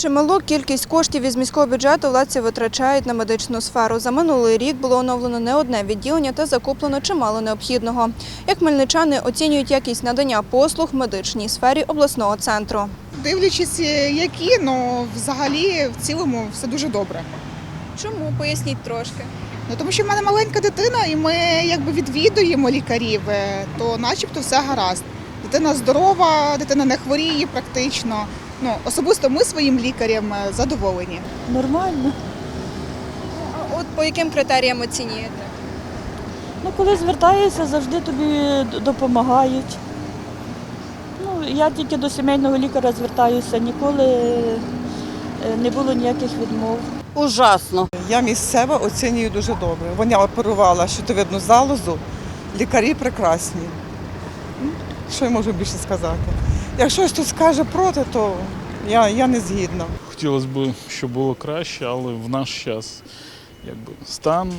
Чималу кількість коштів із міського бюджету владці витрачають на медичну сферу. За минулий рік було оновлено не одне відділення та закуплено чимало необхідного. Як хмельничани оцінюють якість надання послуг в медичній сфері обласного центру. Дивлячись, е, які, ну взагалі в цілому все дуже добре. Чому поясніть трошки? Ну тому що в мене маленька дитина, і ми якби відвідуємо лікарів, е, то начебто все гаразд. Дитина здорова, дитина не хворіє практично. Ну особисто ми своїм лікарям е, задоволені. Нормально. А от по яким критеріям оцінюєте? Ну, коли звертаєшся, завжди тобі допомагають. Ну, я тільки до сімейного лікаря звертаюся, ніколи е, не було ніяких відмов. Ужасно. Я місцева оцінюю дуже добре. Вона оперувала щитовидну залозу, лікарі прекрасні. Що я можу більше сказати? Якщо хтось скаже проти, то я, я не згідна. Хотілося б, щоб було краще, але в наш час якби, стан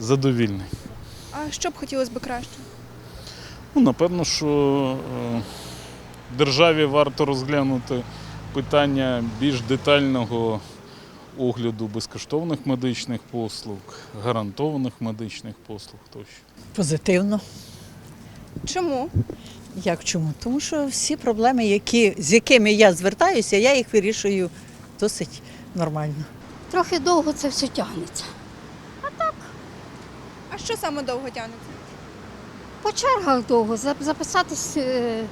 задовільний. А що б хотілося б краще? Ну, напевно, що е, державі варто розглянути питання більш детального огляду безкоштовних медичних послуг, гарантованих медичних послуг тощо. Позитивно. Чому? Як чому? Тому що всі проблеми, які, з якими я звертаюся, я їх вирішую досить нормально. Трохи довго це все тягнеться. А так, А що саме довго тягнеться? По чергах довго. За- Записатись е,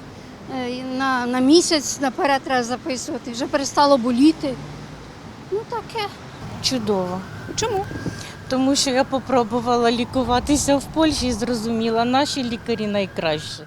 е, на, на місяць наперед треба записувати. Вже перестало боліти. Ну таке. Чудово. Чому? Тому що я попробувала лікуватися в Польщі і зрозуміла, наші лікарі найкраще.